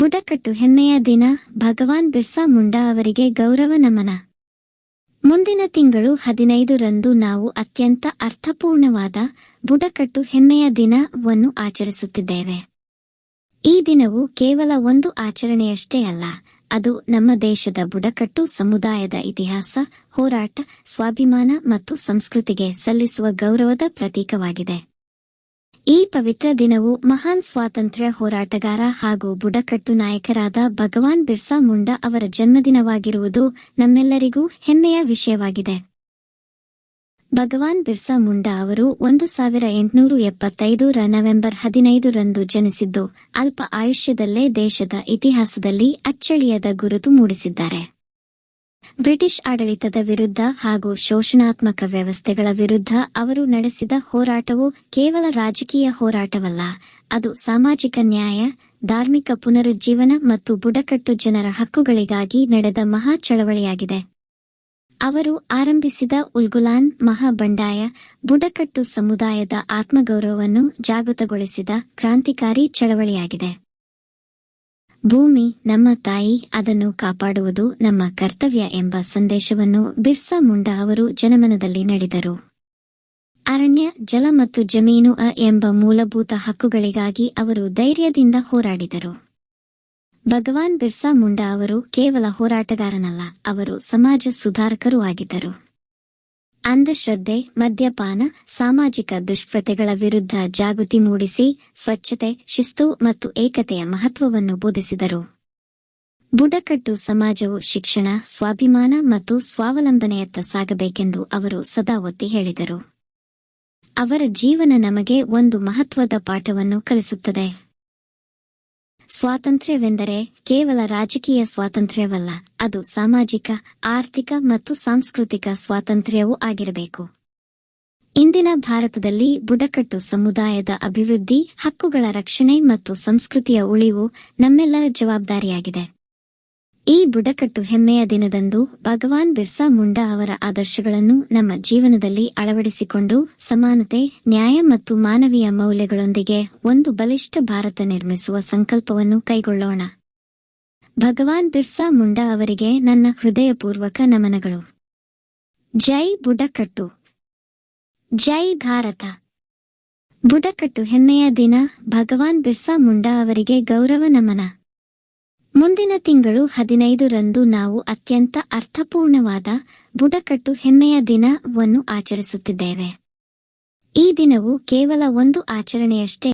ಬುಡಕಟ್ಟು ಹೆಮ್ಮೆಯ ದಿನ, ಭಗವಾನ್ ಬಿರ್ಸಾ ಮುಂಡಾ ಅವರಿಗೆ ಗೌರವ ನಮನ. ಮುಂದಿನ ತಿಂಗಳು ಹದಿನೈದರಂದು ನಾವು ಅತ್ಯಂತ ಅರ್ಥಪೂರ್ಣವಾದ ಬುಡಕಟ್ಟು ಹೆಮ್ಮೆಯ ದಿನವನ್ನು ಆಚರಿಸುತ್ತಿದ್ದೇವೆ. ಈ ದಿನವು ಕೇವಲ ಒಂದು ಆಚರಣೆಯಷ್ಟೇ ಅಲ್ಲ, ಅದು ನಮ್ಮ ದೇಶದ ಬುಡಕಟ್ಟು ಸಮುದಾಯದ ಇತಿಹಾಸ, ಹೋರಾಟ, ಸ್ವಾಭಿಮಾನ ಮತ್ತು ಸಂಸ್ಕೃತಿಗೆ ಸಲ್ಲಿಸುವ ಗೌರವದ ಪ್ರತೀಕವಾಗಿದೆ. ಈ ಪವಿತ್ರ ದಿನವು ಮಹಾನ್ ಸ್ವಾತಂತ್ರ್ಯ ಹೋರಾಟಗಾರ ಹಾಗೂ ಬುಡಕಟ್ಟು ನಾಯಕರಾದ ಭಗವಾನ್ ಬಿರ್ಸಾ ಮುಂಡಾ ಅವರ ಜನ್ಮದಿನವಾಗಿರುವುದು ನಮ್ಮೆಲ್ಲರಿಗೂ ಹೆಮ್ಮೆಯ ವಿಷಯವಾಗಿದೆ. ಭಗವಾನ್ ಬಿರ್ಸಾ ಮುಂಡಾ ಅವರು ಒಂದು ಸಾವಿರ ಎಂಟುನೂರು ಎಪ್ಪತ್ತೈದರ ನವೆಂಬರ್ ಹದಿನೈದರಂದು ಜನಿಸಿದ್ದು, ಅಲ್ಪ ಆಯುಷ್ಯದಲ್ಲೇ ದೇಶದ ಇತಿಹಾಸದಲ್ಲಿ ಅಚ್ಚಳಿಯದ ಗುರುತು ಮೂಡಿಸಿದ್ದಾರೆ. ಬ್ರಿಟಿಷ್ ಆಡಳಿತದ ವಿರುದ್ಧ ಹಾಗೂ ಶೋಷಣಾತ್ಮಕ ವ್ಯವಸ್ಥೆಗಳ ವಿರುದ್ಧ ಅವರು ನಡೆಸಿದ ಹೋರಾಟವು ಕೇವಲ ರಾಜಕೀಯ ಹೋರಾಟವಲ್ಲ, ಅದು ಸಾಮಾಜಿಕ ನ್ಯಾಯ, ಧಾರ್ಮಿಕ ಪುನರುಜ್ಜೀವನ ಮತ್ತು ಬುಡಕಟ್ಟು ಜನರ ಹಕ್ಕುಗಳಿಗಾಗಿ ನಡೆದ ಮಹಾ ಚಳವಳಿಯಾಗಿದೆ. ಅವರು ಆರಂಭಿಸಿದ ಉಲ್ಗುಲಾನ್ ಮಹಾಬಂಡಾಯ ಬುಡಕಟ್ಟು ಸಮುದಾಯದ ಆತ್ಮಗೌರವವನ್ನು ಜಾಗೃತಗೊಳಿಸಿದ ಕ್ರಾಂತಿಕಾರಿ ಚಳವಳಿಯಾಗಿದೆ. ಭೂಮಿ, ನಮ್ಮ ತಾಯಿ ಅದನ್ನು ಕಾಪಾಡುವುದು ನಮ್ಮ ಕರ್ತವ್ಯ ಎಂಬ ಸಂದೇಶವನ್ನು ಬಿರ್ಸಾ ಮುಂಡಾ ಅವರು ಜನಮನದಲ್ಲಿ ನಡೆದರು. ಅರಣ್ಯ, ಜಲ ಮತ್ತು ಜಮೀನು ಅ ಎಂಬ ಮೂಲಭೂತ ಹಕ್ಕುಗಳಿಗಾಗಿ ಅವರು ಧೈರ್ಯದಿಂದ ಹೋರಾಡಿದರು. ಭಗವಾನ್ ಬಿರ್ಸಾ ಮುಂಡಾ ಅವರು ಕೇವಲ ಹೋರಾಟಗಾರನಲ್ಲ, ಅವರು ಸಮಾಜ ಸುಧಾರಕರೂ ಆಗಿದ್ದರು. ಅಂಧಶ್ರದ್ಧೆ, ಮದ್ಯಪಾನ, ಸಾಮಾಜಿಕ ದುಷ್ಪ್ರತೆಗಳ ವಿರುದ್ಧ ಜಾಗೃತಿ ಮೂಡಿಸಿ ಸ್ವಚ್ಛತೆ, ಶಿಸ್ತು ಮತ್ತು ಏಕತೆಯ ಮಹತ್ವವನ್ನು ಬೋಧಿಸಿದರು. ಬುಡಕಟ್ಟು ಸಮಾಜವು ಶಿಕ್ಷಣ, ಸ್ವಾಭಿಮಾನ ಮತ್ತು ಸ್ವಾವಲಂಬನೆಯತ್ತ ಸಾಗಬೇಕೆಂದು ಅವರು ಸದಾ ಒತ್ತಿ ಹೇಳಿದರು. ಅವರ ಜೀವನ ನಮಗೆ ಒಂದು ಮಹತ್ವದ ಪಾಠವನ್ನು ಕಲಿಸುತ್ತದೆ. ಸ್ವಾತಂತ್ರ್ಯವೆಂದರೆ ಕೇವಲ ರಾಜಕೀಯ ಸ್ವಾತಂತ್ರ್ಯವಲ್ಲ, ಅದು ಸಾಮಾಜಿಕ, ಆರ್ಥಿಕ ಮತ್ತು ಸಾಂಸ್ಕೃತಿಕ ಸ್ವಾತಂತ್ರ್ಯವೂ ಆಗಿರಬೇಕು. ಇಂದಿನ ಭಾರತದಲ್ಲಿ ಬುಡಕಟ್ಟು ಸಮುದಾಯದ ಅಭಿವೃದ್ಧಿ, ಹಕ್ಕುಗಳ ರಕ್ಷಣೆ ಮತ್ತು ಸಂಸ್ಕೃತಿಯ ಉಳಿವು ನಮ್ಮೆಲ್ಲರ ಜವಾಬ್ದಾರಿಯಾಗಿದೆ. ಈ ಬುಡಕಟ್ಟು ಹೆಮ್ಮೆಯ ದಿನದಂದು ಭಗವಾನ್ ಬಿರ್ಸಾ ಮುಂಡಾ ಅವರ ಆದರ್ಶಗಳನ್ನು ನಮ್ಮ ಜೀವನದಲ್ಲಿ ಅಳವಡಿಸಿಕೊಂಡು ಸಮಾನತೆ, ನ್ಯಾಯ ಮತ್ತು ಮಾನವೀಯ ಮೌಲ್ಯಗಳೊಂದಿಗೆ ಒಂದು ಬಲಿಷ್ಠ ಭಾರತ ನಿರ್ಮಿಸುವ ಸಂಕಲ್ಪವನ್ನು ಕೈಗೊಳ್ಳೋಣ. ಭಗವಾನ್ ಬಿರ್ಸಾ ಮುಂಡಾ ಅವರಿಗೆ ನನ್ನ ಹೃದಯಪೂರ್ವಕ ನಮನಗಳು. ಜೈ ಬುಡಕಟ್ಟು. ಜೈ ಭಾರತ. ಬುಡಕಟ್ಟು ಹೆಮ್ಮೆಯ ದಿನ ಭಗವಾನ್ ಬಿರ್ಸಾ ಮುಂಡಾ ಅವರಿಗೆ ಗೌರವ ನಮನ. ಮುಂದಿನ ತಿಂಗಳು ಹದಿನೈದರಂದು ನಾವು ಅತ್ಯಂತ ಅರ್ಥಪೂರ್ಣವಾದ ಬುಡಕಟ್ಟು ಹೆಮ್ಮೆಯ ದಿನವನ್ನು ಆಚರಿಸುತ್ತಿದ್ದೇವೆ. ಈ ದಿನವು ಕೇವಲ ಒಂದು ಆಚರಣೆಯಷ್ಟೇ